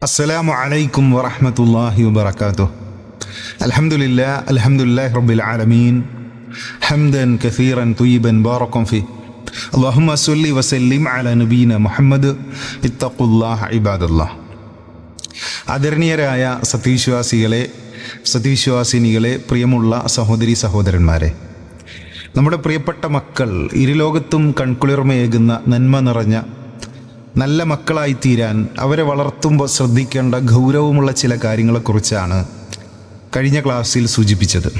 السلام عليكم ورحمة الله وبركاته الحمد لله الحمد لله رب العالمين حمدا كثيرا طيبا باركا فيه اللهم صل وسلم على نبينا محمد اتقوا الله عباد الله ആദരണീയരായ സത്യവിശ്വാസികളെ സത്യവിശ്വാസിനികളെ പ്രിയമുള്ള സഹോദരി സഹോദരന്മാരെ നമ്മുടെ പ്രിയപ്പെട്ട മക്കൾ ഇരുലോകത്തും കൺകുളിർമയേകുന്ന നന്മ നിറഞ്ഞ നല്ല മക്കളായി തീരാൻ അവരെ വളർത്തുമ്പോൾ ശ്രദ്ധിക്കേണ്ട ഗൗരവമുള്ള ചില കാര്യങ്ങളെക്കുറിച്ചാണ് കഴിഞ്ഞ ക്ലാസ്സിൽ സൂചിപ്പിച്ചത്.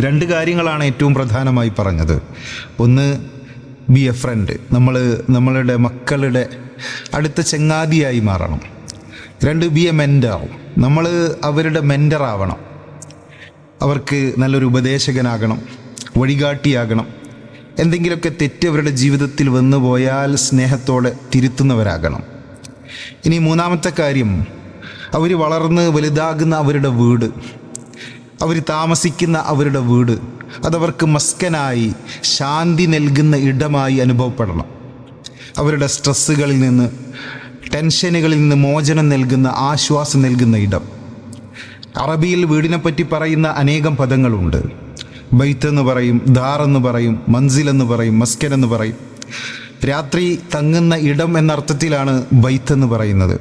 രണ്ട് കാര്യങ്ങളാണ് ഏറ്റവും പ്രധാനമായി പറഞ്ഞത്. ഒന്ന് ബി എ ഫ്രണ്ട് നമ്മൾ നമ്മളുടെ മക്കളുടെ അടുത്ത ചങ്ങാതിയായി മാറണം. രണ്ട് ബി എ മെന്റർ നമ്മൾ അവരുടെ മെന്ററാവണം അവർക്ക് നല്ലൊരു ഉപദേശകനാകണം വഴികാട്ടിയാകണം. എന്തെങ്കിലുമൊക്കെ തെറ്റ് അവരുടെ ജീവിതത്തിൽ വന്നു പോയാൽ സ്നേഹത്തോടെ തിരുത്തുന്നവരാകണം. ഇനി മൂന്നാമത്തെ കാര്യം അവർ വളർന്ന് വലുതാകുന്ന അവരുടെ വീട്. അവർ താമസിക്കുന്ന അവരുടെ വീട്. അതവർക്ക് മസ്കനായി ശാന്തി നൽകുന്ന ഇടമായി അനുഭവപ്പെടണം. അവരുടെ സ്ട്രെസ്സുകളിൽ നിന്ന് ടെൻഷനുകളിൽ നിന്ന് മോചനം നൽകുന്ന ആശ്വാസം നൽകുന്ന ഇടം. അറബിയിൽ വീടിനെപ്പറ്റി പറയുന്ന അനേകം പദങ്ങളുണ്ട്. ബൈത്ത് എന്ന് പറയും ദാർ എന്ന് പറയും മൻസിൽ എന്ന് പറയും മസ്കൻ എന്ന് പറയും. രാത്രി തങ്ങുന്ന ഇടം എന്നർത്ഥത്തിലാണ് ബൈത്ത് എന്ന് പറയുന്നത്.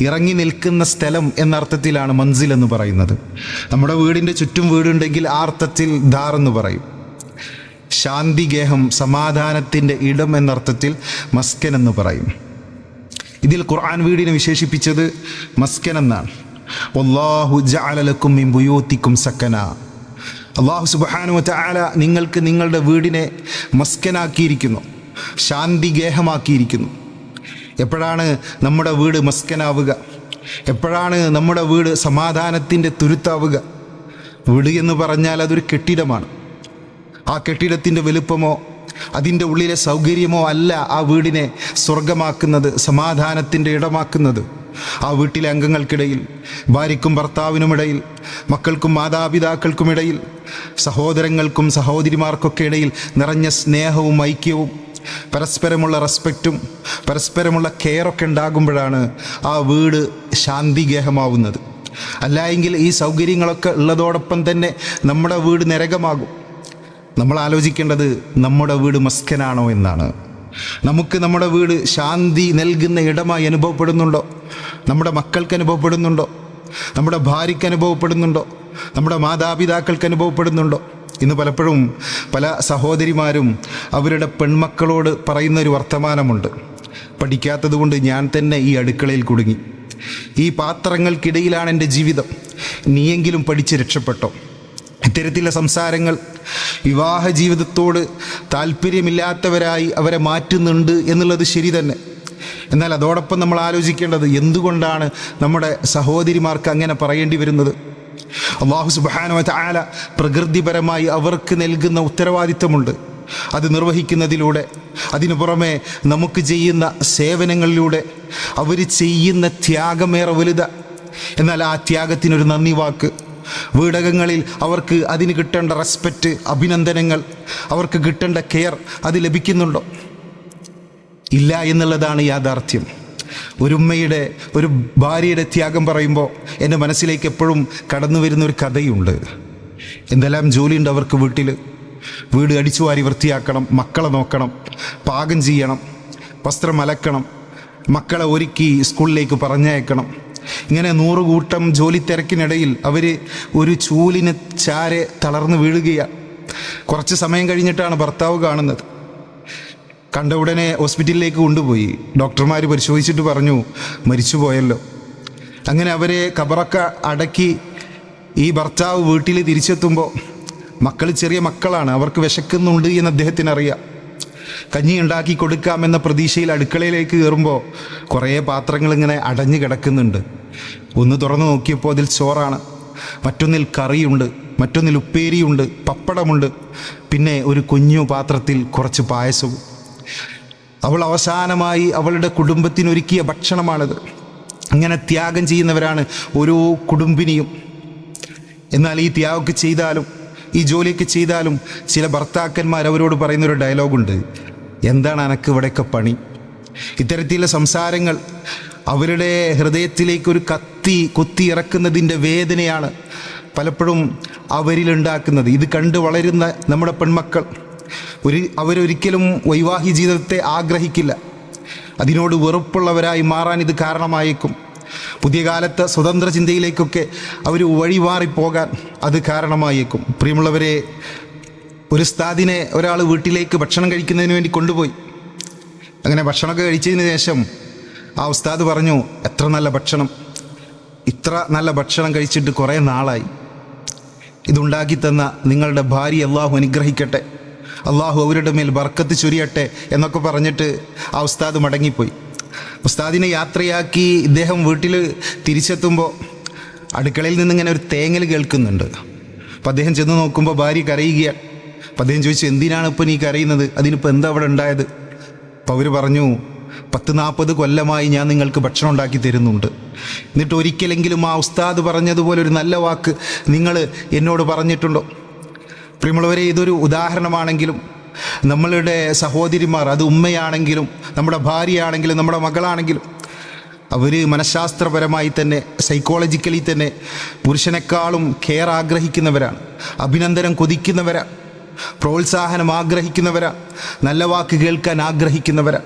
ഇറങ്ങി നിൽക്കുന്ന സ്ഥലം എന്നർത്ഥത്തിലാണ് മൻസിൽ എന്ന് പറയുന്നത്. നമ്മുടെ വീടിന്റെ ചുറ്റും വീടുണ്ടെങ്കിൽ ആ അർത്ഥത്തിൽ ദാർ എന്ന് പറയും. ശാന്തിഗേഹം സമാധാനത്തിന്റെ ഇടം എന്നർത്ഥത്തിൽ മസ്കൻ എന്ന് പറയും. ഇതിൽ ഖുർആൻ വീടിനെ വിശേഷിപ്പിച്ചത് മസ്കൻ എന്നാണ് വല്ലാഹു ജാലലക്കും ബുയൂത്തിക്കും സക്കന. അള്ളാഹു സുബ്ഹാനഹു ചാല നിങ്ങൾക്ക് നിങ്ങളുടെ വീടിനെ മസ്കനാക്കിയിരിക്കുന്നു. ശാന്തിഗേഹമാക്കിയിരിക്കുന്നു. എപ്പോഴാണ് നമ്മുടെ വീട് മസ്കനാവുക? എപ്പോഴാണ് നമ്മുടെ വീട് സമാധാനത്തിന്റെ തുരുത്താവുക? വീട് എന്ന് പറഞ്ഞാൽ അതൊരു കെട്ടിടമാണ്. ആ കെട്ടിടത്തിന്റെ വലുപ്പമോ അതിന്റെ ഉള്ളിലെ സൗകര്യമോ അല്ല ആ വീടിനെ സ്വർഗമാക്കുന്നത് സമാധാനത്തിന്റെ ഇടമാക്കുന്നത്. ആ വീട്ടിലെ അംഗങ്ങൾക്കിടയിൽ ഭാര്യയ്ക്കും ഭർത്താവിനുമിടയിൽ മക്കൾക്കും മാതാപിതാക്കൾക്കുമിടയിൽ സഹോദരങ്ങൾക്കും സഹോദരിമാർക്കൊക്കെ ഇടയിൽ നിറഞ്ഞ സ്നേഹവും ഐക്യവും പരസ്പരമുള്ള റെസ്പെക്റ്റും പരസ്പരമുള്ള കെയറൊക്കെ ഉണ്ടാകുമ്പോഴാണ് ആ വീട് ശാന്തിഗേഹമാവുന്നത്. അല്ലായെങ്കിൽ ഈ സൗകര്യങ്ങളൊക്കെ ഉള്ളതോടൊപ്പം തന്നെ നമ്മുടെ വീട് നരകമാകും. നമ്മൾ ആലോചിക്കേണ്ടത് നമ്മുടെ വീട് മസ്കനാണോ എന്നാണ്. നമുക്ക് നമ്മുടെ വീട് ശാന്തി നൽകുന്ന ഇടമായി അനുഭവപ്പെടുന്നുണ്ടോ? നമ്മുടെ മക്കൾക്ക് അനുഭവപ്പെടുന്നുണ്ടോ? നമ്മുടെ ഭാര്യയ്ക്ക് അനുഭവപ്പെടുന്നുണ്ടോ? നമ്മുടെ മാതാപിതാക്കൾക്ക് അനുഭവപ്പെടുന്നുണ്ടോ? ഇന്ന് പലപ്പോഴും പല സഹോദരിമാരും അവരുടെ പെൺമക്കളോട് പറയുന്ന ഒരു വർത്തമാനമുണ്ട്. പഠിക്കാത്തത് കൊണ്ട് ഞാൻ തന്നെ ഈ അടുക്കളയിൽ കുടുങ്ങി. ഈ പാത്രങ്ങൾക്കിടയിലാണ് എന്റെ ജീവിതം. നീയെങ്കിലും പഠിച്ച് രക്ഷപ്പെട്ടോ? ഇത്തരത്തിലുള്ള സംസാരങ്ങൾ വിവാഹ ജീവിതത്തോട് താല്പര്യമില്ലാത്തവരായി അവരെ മാറ്റുന്നുണ്ട് എന്നുള്ളത് ശരി തന്നെ. എന്നാൽ അതോടൊപ്പം നമ്മൾ ആലോചിക്കേണ്ടത് എന്തുകൊണ്ടാണ് നമ്മുടെ സഹോദരിമാർക്ക് അങ്ങനെ പറയേണ്ടി വരുന്നത്? അള്ളാഹു സുബാനോ ആല പ്രകൃതിപരമായി അവർക്ക് നൽകുന്ന ഉത്തരവാദിത്തമുണ്ട്. അത് നിർവഹിക്കുന്നതിലൂടെ അതിനു പുറമെ നമുക്ക് ചെയ്യുന്ന സേവനങ്ങളിലൂടെ അവർ ചെയ്യുന്ന ത്യാഗമേറെ വലുത. എന്നാൽ ആ ത്യാഗത്തിനൊരു നന്ദി വാക്ക്. വീടകങ്ങളിൽ അവർക്ക് അതിന് കിട്ടേണ്ട റെസ്പെക്റ്റ് അഭിനന്ദനങ്ങൾ അവർക്ക് കിട്ടേണ്ട കെയർ അത് ലഭിക്കുന്നുണ്ടോ? ഇല്ല എന്നുള്ളതാണ് യാഥാർത്ഥ്യം. ഒരു ഉമ്മയുടെ ഒരു ഭാര്യയുടെ ത്യാഗം പറയുമ്പോൾ എന്റെ മനസ്സിലേക്ക് എപ്പോഴും കടന്നു വരുന്ന ഒരു കഥയുണ്ട്. എന്തെല്ലാം ജോലിയുണ്ട് അവർക്ക് വീട്ടിൽ വീട് അടിച്ചു വാരി വൃത്തിയാക്കണം മക്കളെ നോക്കണം പാകം ചെയ്യണം വസ്ത്രം അലക്കണം മക്കളെ ഒരുക്കി സ്കൂളിലേക്ക് പറഞ്ഞയക്കണം. ഇങ്ങനെ നൂറുകൂട്ടം ജോലി തിരക്കിനിടയിൽ അവർ ഒരു ചൂലിന് ചാരെ തളർന്നു വീഴുകയാണ് കുറച്ച് സമയം കഴിഞ്ഞിട്ടാണ് ഭർത്താവ് കാണുന്നത്. കണ്ട ഉടനെ ഹോസ്പിറ്റലിലേക്ക് കൊണ്ടുപോയി. ഡോക്ടർമാർ പരിശോധിച്ചിട്ട് പറഞ്ഞു മരിച്ചുപോയല്ലോ. അങ്ങനെ അവരെ കബറൊക്കെ അടക്കി ഈ ഭർത്താവ് വീട്ടിൽ തിരിച്ചെത്തുമ്പോൾ മക്കൾ ചെറിയ മക്കളാണ് അവർക്ക് വിശക്കുന്നുണ്ട് എന്ന് അദ്ദേഹത്തിന് അറിയാം കഞ്ഞി ഉണ്ടാക്കി കൊടുക്കാമെന്ന പ്രതീക്ഷയിൽ അടുക്കളയിലേക്ക് കയറുമ്പോൾ കുറേ പാത്രങ്ങൾ ഇങ്ങനെ അടഞ്ഞു കിടക്കുന്നുണ്ട്. ഒന്ന് തുറന്നു നോക്കിയപ്പോൾ അതിൽ ചോറാണ്. മറ്റൊന്നിൽ കറിയുണ്ട് മറ്റൊന്നിൽ ഉപ്പേരിയുണ്ട് പപ്പടമുണ്ട്. പിന്നെ ഒരു കുഞ്ഞു പാത്രത്തിൽ കുറച്ച് പായസവും. അവൾ അവസാനമായി അവളുടെ കുടുംബത്തിനൊരുക്കിയ ഭക്ഷണമാണിത്. അങ്ങനെ ത്യാഗം ചെയ്യുന്നവരാണ് ഓരോ കുടുംബിനിയും. എന്നാൽ ഈ ത്യാഗമൊക്കെ ചെയ്താലും ഈ ജോലിയൊക്കെ ചെയ്താലും ചില ഭർത്താക്കന്മാർ അവരോട് പറയുന്നൊരു ഡയലോഗുണ്ട്. എന്താണ് അനക്ക് ഇവിടെയൊക്കെ പണി? ഇത്തരത്തിലുള്ള സംസാരങ്ങൾ അവരുടെ ഹൃദയത്തിലേക്ക് ഒരു കത്തി കുത്തി ഇറക്കുന്നതിന്റെ വേദനയാണ് പലപ്പോഴും അവരിലുണ്ടാക്കുന്നത്. ഇത് കണ്ട് വളരുന്ന നമ്മുടെ പെൺമക്കൾ ഒരു അവരൊരിക്കലും വൈവാഹിക ജീവിതത്തെ ആഗ്രഹിക്കില്ല. അതിനോട് വെറുപ്പുള്ളവരായി മാറാൻ ഇത് കാരണമായേക്കും. പുതിയ കാലത്ത് സ്വതന്ത്ര ചിന്തയിലേക്കൊക്കെ അവർ വഴിമാറിപ്പോകാൻ അത് കാരണമായേക്കും. പ്രിയമുള്ളവരെ ഒരു സ്ഥാദിനെ ഒരാൾ വീട്ടിലേക്ക് ഭക്ഷണം കഴിക്കുന്നതിന് വേണ്ടി കൊണ്ടുപോയി. അങ്ങനെ ഭക്ഷണമൊക്കെ കഴിച്ചതിന് ശേഷം ആ ഉസ്താദ് പറഞ്ഞു എത്ര നല്ല ഭക്ഷണം. ഇത്ര നല്ല ഭക്ഷണം കഴിച്ചിട്ട് കുറേ നാളായി. ഇതുണ്ടാക്കി തന്ന നിങ്ങളുടെ ഭാര്യ അള്ളാഹു അനുഗ്രഹിക്കട്ടെ. അള്ളാഹു അവരുടെ മേൽ ബർക്കത്ത് ചുരിയട്ടെ എന്നൊക്കെ പറഞ്ഞിട്ട് ആ ഉസ്താദ് മടങ്ങിപ്പോയി. ഉസ്താദിനെ യാത്രയാക്കി ഇദ്ദേഹം വീട്ടിൽ തിരിച്ചെത്തുമ്പോൾ അടുക്കളയിൽ നിന്നിങ്ങനെ ഒരു തേങ്ങൽ കേൾക്കുന്നുണ്ട്. അപ്പം അദ്ദേഹം ചെന്ന് നോക്കുമ്പോൾ ഭാര്യ കരയുകയാണ് അപ്പം അദ്ദേഹം ചോദിച്ചു എന്തിനാണ് ഇപ്പോൾ നീ കരയുന്നത്? അതിനിപ്പോൾ എന്താ അവിടെ ഉണ്ടായത്? അപ്പം അവർ പറഞ്ഞു പത്ത് നാൽപ്പത് കൊല്ലമായി ഞാൻ നിങ്ങൾക്ക് ഭക്ഷണം ഉണ്ടാക്കി തരുന്നുണ്ട്. എന്നിട്ട് ഒരിക്കലെങ്കിലും ആ ഉസ്താദ് പറഞ്ഞതുപോലെ ഒരു നല്ല വാക്ക് നിങ്ങൾ എന്നോട് പറഞ്ഞിട്ടുണ്ടോ? പ്രിയമുള്ളവരെ ഇതൊരു ഉദാഹരണമാണെങ്കിലും നമ്മളുടെ സഹോദരിമാർ അത് ഉമ്മയാണെങ്കിലും നമ്മുടെ ഭാര്യയാണെങ്കിലും നമ്മുടെ മകളാണെങ്കിലും അവർ മനഃശാസ്ത്രപരമായി തന്നെ സൈക്കോളജിക്കലി തന്നെ പുരുഷനേക്കാളും കെയർ ആഗ്രഹിക്കുന്നവരാണ്. അഭിനന്ദനം കൊതിക്കുന്നവരാണ്. പ്രോത്സാഹനം ആഗ്രഹിക്കുന്നവരാണ്. നല്ല വാക്ക് കേൾക്കാൻ ആഗ്രഹിക്കുന്നവരാണ്.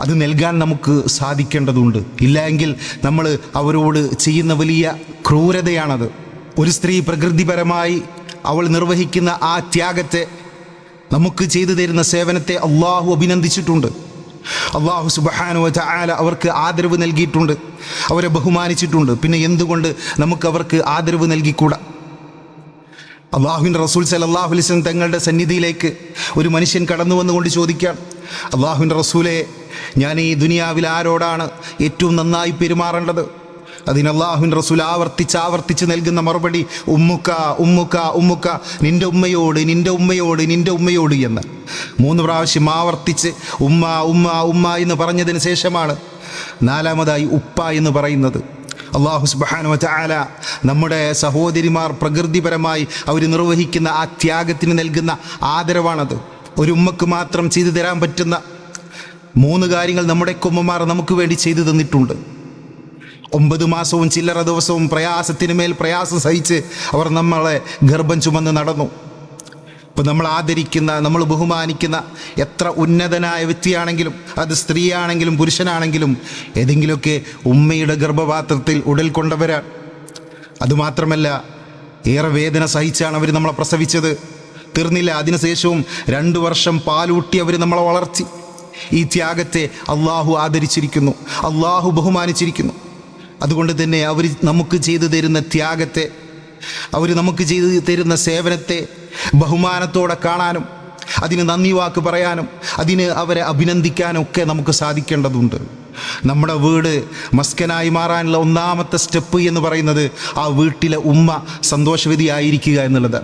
അത് നൽകാൻ നമുക്ക് സാധിക്കേണ്ടതുണ്ട്. ഇല്ലെങ്കിൽ നമ്മൾ അവരോട് ചെയ്യുന്ന വലിയ ക്രൂരതയാണത്. ഒരു സ്ത്രീ പ്രകൃതിപരമായി അവൾ നിർവഹിക്കുന്ന ആ ത്യാഗത്തെ നമുക്ക് ചെയ്തു തരുന്ന സേവനത്തെ അള്ളാഹു അഭിനന്ദിച്ചിട്ടുണ്ട്. അള്ളാഹു സുബഹാനു ചായാല അവർക്ക് ആദരവ് നൽകിയിട്ടുണ്ട്. അവരെ ബഹുമാനിച്ചിട്ടുണ്ട്. പിന്നെ എന്തുകൊണ്ട് നമുക്ക് അവർക്ക് ആദരവ് നൽകിക്കൂടാ? അള്ളാഹുവിന്റെ റസൂൽ സലല്ലാഹു അലിസ്ലം തങ്ങളുടെ സന്നിധിയിലേക്ക് ഒരു മനുഷ്യൻ കടന്നു വന്നുകൊണ്ട് ചോദിക്കാം അള്ളാഹുവിന്റെ റസൂലെ ഞാൻ ഈ ദുനിയാവിൽ ആരോടാണ് ഏറ്റവും നന്നായി പെരുമാറേണ്ടത്? അതിന് അള്ളാഹുവിന്റെ റസൂൽ ആവർത്തിച്ച് ആവർത്തിച്ച് നൽകുന്ന മറുപടി ഉമ്മുക്ക ഉമ്മുക്ക ഉമ്മുക്ക നിന്റെ ഉമ്മയോട് നിന്റെ ഉമ്മയോട് നിന്റെ ഉമ്മയോട് എന്ന്. മൂന്ന് പ്രാവശ്യം ആവർത്തിച്ച് ഉമ്മ ഉമ്മ ഉമ്മ എന്ന് പറഞ്ഞതിന് ശേഷമാണ് നാലാമതായി ഉപ്പ എന്ന് പറയുന്നത്. അള്ളാഹു സുബാനു ചാല നമ്മുടെ സഹോദരിമാർ പ്രകൃതിപരമായി അവർ നിർവഹിക്കുന്ന ആ ത്യാഗത്തിന് നൽകുന്ന ആദരവാണത്. ഒരു ഉമ്മക്ക് മാത്രം ചെയ്തു തരാൻ പറ്റുന്ന മൂന്ന് കാര്യങ്ങൾ നമ്മുടെ കുമ്മമാർ നമുക്ക് വേണ്ടി ചെയ്തു തന്നിട്ടുണ്ട്. ഒമ്പത് മാസവും ചില്ലറ ദിവസവും പ്രയാസത്തിന് മേൽ പ്രയാസം സഹിച്ച് അവർ നമ്മളെ ഗർഭം ചുമന്ന് നടന്നു. ഇപ്പം നമ്മൾ ആദരിക്കുന്ന നമ്മൾ ബഹുമാനിക്കുന്ന എത്ര ഉന്നതനായ വ്യക്തിയാണെങ്കിലും അത് സ്ത്രീയാണെങ്കിലും പുരുഷനാണെങ്കിലും ഏതെങ്കിലുമൊക്കെ ഉമ്മയുടെ ഗർഭപാത്രത്തിൽ ഉടൽ കൊണ്ടവരാണ് അതുമാത്രമല്ല ഏറെ വേദന സഹിച്ചാണ് അവർ നമ്മളെ പ്രസവിച്ചത്. തീർന്നില്ല അതിനുശേഷവും രണ്ട് വർഷം പാലൂട്ടി അവർ നമ്മളെ വളർത്തി. ഈ ത്യാഗത്തെ അള്ളാഹു ആദരിച്ചിരിക്കുന്നു അള്ളാഹു ബഹുമാനിച്ചിരിക്കുന്നു. അതുകൊണ്ട് തന്നെ അവർ നമുക്ക് ചെയ്തു തരുന്ന ത്യാഗത്തെ അവർ നമുക്ക് ചെയ്തു തരുന്ന സേവനത്തെ ബഹുമാനത്തോടെ കാണാനും അതിന് നന്ദി വാക്ക് പറയാനും അതിന് അവരെ അഭിനന്ദിക്കാനും ഒക്കെ നമുക്ക് സാധിക്കേണ്ടതുണ്ട്. നമ്മുടെ വീട് മസ്കനായി മാറാനുള്ള ഒന്നാമത്തെ സ്റ്റെപ്പ് എന്ന് പറയുന്നത് ആ വീട്ടിലെ ഉമ്മ സന്തോഷവതിയായിരിക്കുക എന്നുള്ളത്.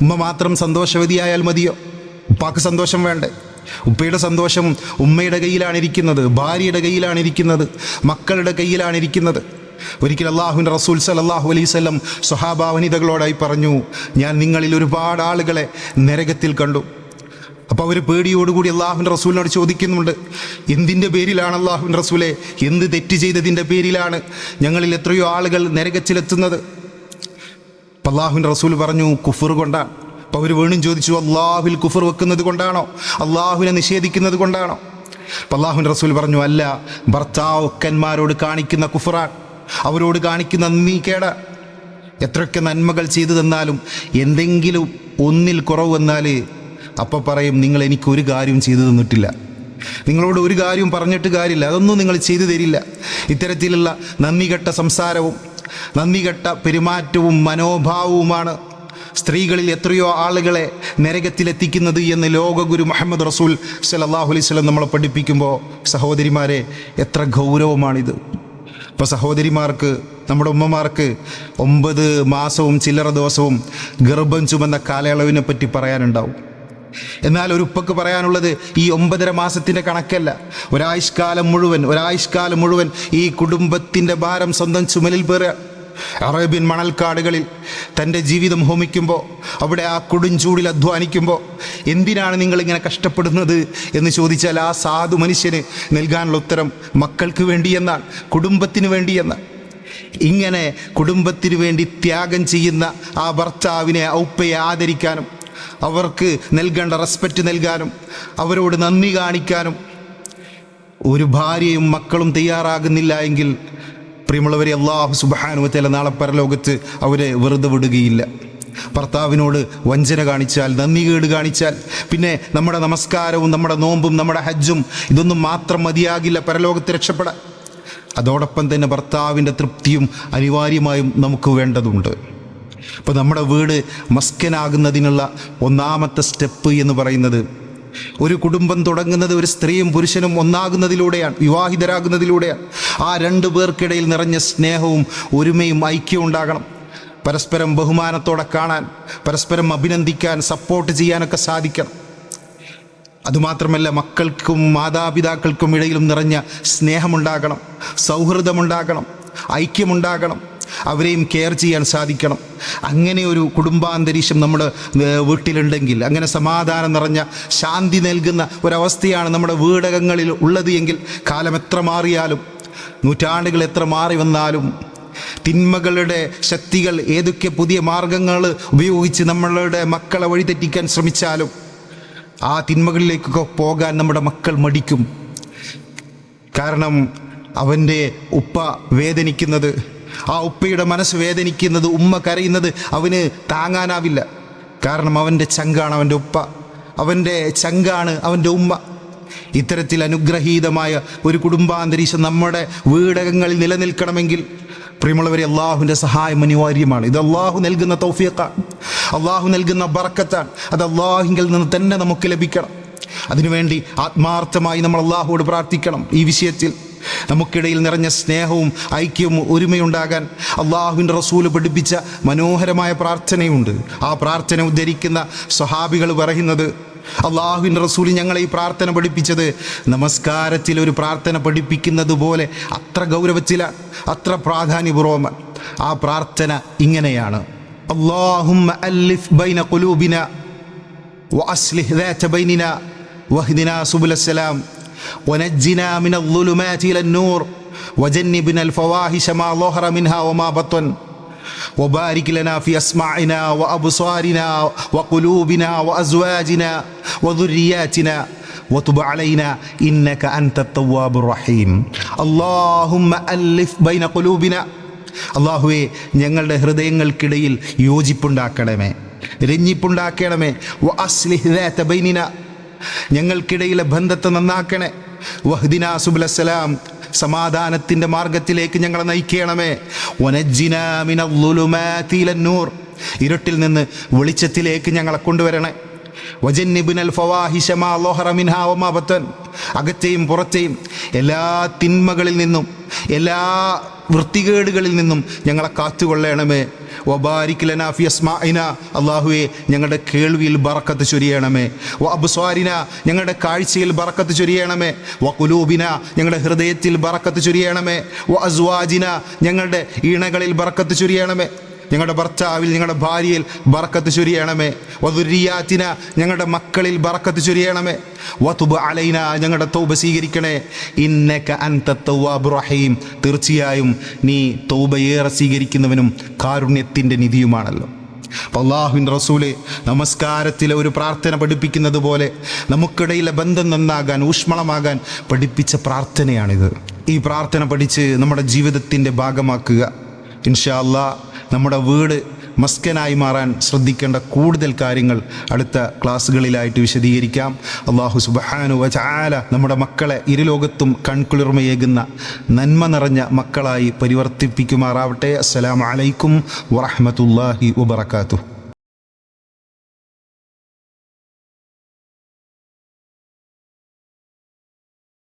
ഉമ്മ മാത്രം സന്തോഷവതിയായാൽ മതിയോ? ഉപ്പാക്ക് സന്തോഷം വേണ്ടേ? ഉപ്പയുടെ സന്തോഷം ഉമ്മയുടെ കയ്യിലാണ് ഇരിക്കുന്നത് ഭാര്യയുടെ കയ്യിലാണ് ഇരിക്കുന്നത് മക്കളുടെ കയ്യിലാണ് ഇരിക്കുന്നത്. ഒരിക്കൽ അള്ളാഹുവിന്റെ റസൂൽ സലല്ലാഹു അലൈവല്ലം സ്വഹാബ വനിതകളോടായി പറഞ്ഞു ഞാൻ നിങ്ങളിൽ ഒരുപാട് ആളുകളെ നരകത്തിൽ കണ്ടു. അപ്പോൾ അവർ പേടിയോടുകൂടി അള്ളാഹുവിന്റെ റസൂലിനോട് ചോദിക്കുന്നുണ്ട് എന്തിന്റെ പേരിലാണ് അള്ളാഹുവിന്റെ റസൂലെ? എന്ത് തെറ്റ് ചെയ്തതിന്റെ പേരിലാണ് ഞങ്ങളിൽ എത്രയോ ആളുകൾ നരകത്തിലെത്തുന്നത്? അപ്പം അള്ളാഹുവിന്റെ റസൂൽ പറഞ്ഞു കുഫർ കൊണ്ടാണ്. അപ്പോൾ അവർ വീണ്ടും ചോദിച്ചു അള്ളാഹുൽ കുഫർ വെക്കുന്നത് കൊണ്ടാണോ? അള്ളാഹുവിനെ നിഷേധിക്കുന്നത് കൊണ്ടാണോ? അപ്പം അള്ളാഹുവിന്റെ റസൂൽ പറഞ്ഞു അല്ല ഭർത്താവക്കന്മാരോട് കാണിക്കുന്ന കുഫറാൻ അവരോട് കാണിക്കുന്ന നീക്കേട എത്രയൊക്കെ നന്മകൾ ചെയ്തു തന്നാലും എന്തെങ്കിലും ഒന്നിൽ കുറവ് വന്നാൽ അപ്പം പറയും നിങ്ങൾ എനിക്ക് ഒരു ചെയ്തു തന്നിട്ടില്ല. നിങ്ങളോട് ഒരു കാര്യവും പറഞ്ഞിട്ട് കാര്യമില്ല. അതൊന്നും നിങ്ങൾ ചെയ്തു തരില്ല. ഇത്തരത്തിലുള്ള നന്ദികെട്ട സംസാരവും നന്ദികെട്ട പെരുമാറ്റവും മനോഭാവവുമാണ് സ്ത്രീകളിൽ എത്രയോ ആളുകളെ നരകത്തിലെത്തിക്കുന്നത് എന്ന് ലോകഗുരു മുഹമ്മദ് റസൂൽ സലാഹു അലൈഹി സ്വലം നമ്മളെ പഠിപ്പിക്കുമ്പോൾ സഹോദരിമാരെ എത്ര ഗൗരവമാണിത്. ഇപ്പോൾ സഹോദരിമാർക്ക് നമ്മുടെ ഉമ്മമാർക്ക് ഒമ്പത് മാസവും ചില്ലറ ദിവസവും ഗർഭം ചുമന്ന കാലയളവിനെ പറ്റി പറയാനുണ്ടാവും. എന്നാൽ ഒരു ഉപ്പക്ക് പറയാനുള്ളത് ഈ ഒമ്പതര മാസത്തിന്റെ കണക്കല്ല. ഒരാഴ്ചക്കാലം മുഴുവൻ ഒരാഴ്ചക്കാലം മുഴുവൻ ഈ കുടുംബത്തിന്റെ ഭാരം സ്വന്തം ചുമലിൽ പേറുക. അറേബ്യൻ മണൽക്കാടുകളിൽ തന്റെ ജീവിതം ഹോമിക്കുമ്പോൾ അവിടെ ആ കൊടുംചൂടിൽ അധ്വാനിക്കുമ്പോൾ എന്തിനാണ് നിങ്ങളിങ്ങനെ കഷ്ടപ്പെടുന്നത് എന്ന് ചോദിച്ചാൽ ആ സാധു മനുഷ്യന് നൽകാനുള്ള ഉത്തരം മക്കൾക്ക് വേണ്ടി എന്നാണ് കുടുംബത്തിന് വേണ്ടി എന്നാണ്. ഇങ്ങനെ കുടുംബത്തിന് വേണ്ടി ത്യാഗം ചെയ്യുന്ന ആ ഭർത്താവിനെ ഔപ്പയെ ആദരിക്കാനും അവർക്ക് നൽകേണ്ട റെസ്പെക്റ്റ് നൽകാനും അവരോട് നന്ദി കാണിക്കാനും ഒരു ഭാര്യയും മക്കളും തയ്യാറാകുന്നില്ല എങ്കിൽ പ്രിയമുള്ളവരെ അള്ളാഹു സുബാനുവത്തല നാളെ പരലോകത്ത് അവരെ വെറുതെ വിടുകയില്ല. ഭർത്താവിനോട് വഞ്ചന കാണിച്ചാൽ നന്ദികേട് കാണിച്ചാൽ പിന്നെ നമ്മുടെ നമസ്കാരവും നമ്മുടെ നോമ്പും നമ്മുടെ ഹജ്ജും ഇതൊന്നും മാത്രം മതിയാകില്ല പരലോകത്ത് രക്ഷപ്പെടാൻ. അതോടൊപ്പം തന്നെ ഭർത്താവിന്റെ തൃപ്തിയും അനിവാര്യമായും നമുക്ക് വേണ്ടതുണ്ട്. അപ്പോൾ നമ്മുടെ വീട് മസ്കനാകുന്നതിനുള്ള ഒന്നാമത്തെ സ്റ്റെപ്പ് എന്ന് പറയുന്നത് ഒരു കുടുംബം തുടങ്ങുന്നത് ഒരു സ്ത്രീയും പുരുഷനും ഒന്നാകുന്നതിലൂടെയാണ് വിവാഹിതരാകുന്നതിലൂടെയാണ്. ആ രണ്ടു പേർക്കിടയിൽ നിറഞ്ഞ സ്നേഹവും ഒരുമയും ഐക്യവും ഉണ്ടാകണം. പരസ്പരം ബഹുമാനത്തോടെ കാണാൻ പരസ്പരം അഭിനന്ദിക്കാൻ സപ്പോർട്ട് ചെയ്യാനൊക്കെ സാധിക്കണം. അതുമാത്രമല്ല മക്കൾക്കും മാതാപിതാക്കൾക്കും ഇടയിലും നിറഞ്ഞ സ്നേഹമുണ്ടാകണം സൗഹൃദമുണ്ടാകണം ഐക്യമുണ്ടാകണം. അവരെയും കെയർ ചെയ്യാൻ സാധിക്കണം. അങ്ങനെ ഒരു കുടുംബാന്തരീക്ഷം നമ്മുടെ വീട്ടിലുണ്ടെങ്കിൽ അങ്ങനെ സമാധാനം നിറഞ്ഞ ശാന്തി നൽകുന്ന ഒരവസ്ഥയാണ് നമ്മുടെ വീടകങ്ങളിൽ ഉള്ളത് എങ്കിൽ കാലം എത്ര മാറിയാലും നൂറ്റാണ്ടുകൾ എത്ര മാറി വന്നാലും തിന്മകളുടെ ശക്തികൾ ഏതൊക്കെ പുതിയ മാർഗങ്ങൾ ഉപയോഗിച്ച് നമ്മളുടെ മക്കളെ വഴിതെറ്റിക്കാൻ ശ്രമിച്ചാലും ആ തിന്മകളിലേക്കൊക്കെ പോകാൻ നമ്മുടെ മക്കൾ മടിക്കും. കാരണം അവന്റെ ഉപ്പ വേദനിക്കുന്നത് ആ ഉപ്പയുടെ മനസ്സ് വേദനിക്കുന്നത് ഉമ്മ കരയുന്നത് അവന് താങ്ങാനാവില്ല. കാരണം അവന്റെ ചങ്കാണ് അവന്റെ ഉപ്പ. അവന്റെ ചങ്കാണ് അവന്റെ ഉമ്മ. ഇത്തരത്തിൽ അനുഗ്രഹീതമായ ഒരു കുടുംബാന്തരീക്ഷം നമ്മുടെ വീടകങ്ങളിൽ നിലനിൽക്കണമെങ്കിൽ പ്രിയമുള്ളവരെ അള്ളാഹുവിന്റെ സഹായം അനിവാര്യമാണ്. ഇത് അള്ളാഹു നൽകുന്ന തൗഫീഖാണ്. അള്ളാഹു നൽകുന്ന ബറക്കത്താണ്. അത് അള്ളാഹുങ്കിൽ നിന്ന് തന്നെ നമുക്ക് ലഭിക്കണം. അതിനുവേണ്ടി ആത്മാർത്ഥമായി നമ്മൾ അള്ളാഹുവോട് പ്രാർത്ഥിക്കണം ഈ വിഷയത്തിൽ. നമുക്കിടയിൽ നിറഞ്ഞ സ്നേഹവും ഐക്യവും ഒരുമയുണ്ടാകാൻ അള്ളാഹുവിൻ്റെ റസൂല് പഠിപ്പിച്ച മനോഹരമായ പ്രാർത്ഥനയുണ്ട് ആ പ്രാർത്ഥന ഉദ്ധരിക്കുന്ന സ്വഹാബികൾ പറയുന്നത് അള്ളാഹുവിൻ്റെ റസൂൽ ഞങ്ങളെ ഈ പ്രാർത്ഥന പഠിപ്പിച്ചത് നമസ്കാരത്തിൽ ഒരു പ്രാർത്ഥന പഠിപ്പിക്കുന്നത് പോലെ അത്ര ഗൗരവത്തിലാണ് അത്ര പ്രാധാന്യപൂർവ്വമാണ് ആ പ്രാർത്ഥന ഇങ്ങനെയാണ് അള്ളാഹുമ്മ അല്ലിഫ് ബൈന ഖുലൂബിന وأصلح ذات بيننا واهدنا سبل السلام ونجنا من الظلمات إلى النور وجنبنا الفواحش ما ظهر منها وما بطن وبارك لنا في أسماعنا وأبصارنا وقلوبنا وأزواجنا وذرياتنا وتب علينا إنك أنت التواب الرحيم اللهم ألف بين قلوبنا അള്ളാഹുവെ ഞങ്ങളുടെ ഹൃദയങ്ങൾക്കിടയിൽ യോജിപ്പുണ്ടാക്കണമേ രഞ്ജിപ്പുണ്ടാക്കണമേ ഞങ്ങൾക്കിടയിലെ ബന്ധത്തെ നന്നാക്കണേ. വഹ്ദിന സുബുലസലാം സമാധാനത്തിന്റെ മാർഗത്തിലേക്ക് ഞങ്ങളെ നയിക്കണമേ. ഒനജിനൂർ ഇരുട്ടിൽ നിന്ന് വെളിച്ചത്തിലേക്ക് ഞങ്ങളെ കൊണ്ടുവരണേ. വജന്നിബിനൽ അകത്തെയും പുറത്തെയും എല്ലാ തിന്മകളിൽ നിന്നും എല്ലാ വൃത്തികേടുകളിൽ നിന്നും ഞങ്ങളെ കാത്തുകൊള്ളണമേ. വബാരിക്കലന ഫി അസ്മാഇന. അള്ളാഹുവെ ഞങ്ങളുടെ കേൾവിയിൽ ബറക്കത്ത് ചൊരിയണമേ. വ അബ്സ്വാരിന ഞങ്ങളുടെ കാഴ്ചയിൽ ബറക്കത്ത് ചൊരിയണമേ. വ കുലൂബിന ഞങ്ങളുടെ ഹൃദയത്തിൽ ബറക്കത്ത് ചൊരിയണമേ. വ അസ്വാജിന ഞങ്ങളുടെ ഈണകളിൽ ബറക്കത്ത് ചൊരിയണമേ. ഞങ്ങളുടെ ഭർത്താവിൽ ഞങ്ങളുടെ ഭാര്യയിൽ ബറക്കത്ത് ചൊരിയണമേ. വധുരിയാത്തിന ഞങ്ങളുടെ മക്കളിൽ ബറക്കത്ത് ചൊരിയണമേ. വതുബ് അലൈന ഞങ്ങളുടെ തൗബ സ്വീകരിക്കണേ. ഇന്നക അൻത തീർച്ചയായും നീ തൗബയേറെ സ്വീകരിക്കുന്നവനും കാരുണ്യത്തിന്റെ നിധിയുമാണല്ലോ. അള്ളാഹുവിൻ റസൂലെ നമസ്കാരത്തിലെ ഒരു പ്രാർത്ഥന പഠിപ്പിക്കുന്നത് പോലെ നമുക്കിടയിലെ ബന്ധം നന്നാകാൻ ഊഷ്മളമാകാൻ പഠിപ്പിച്ച പ്രാർത്ഥനയാണിത്. ഈ പ്രാർത്ഥന പഠിച്ച് നമ്മുടെ ജീവിതത്തിന്റെ ഭാഗമാക്കുക. ഇൻഷാ അല്ലാ നമ്മുടെ വീട് മസ്കനായി മാറാൻ ശ്രദ്ധിക്കേണ്ട കൂടുതൽ കാര്യങ്ങൾ അടുത്ത ക്ലാസ്സുകളിലായിട്ട് വിശദീകരിക്കാം. അള്ളാഹു സുബഹാനു വചാല നമ്മുടെ മക്കളെ ഇരുലോകത്തും കൺകുളിർമയേകുന്ന നന്മ നിറഞ്ഞ മക്കളായി പരിവർത്തിപ്പിക്കുമാറാവട്ടെ. അസ്സലാമു അലൈക്കും വറഹ്മത്തുള്ളാഹി വബറകാതുഹു.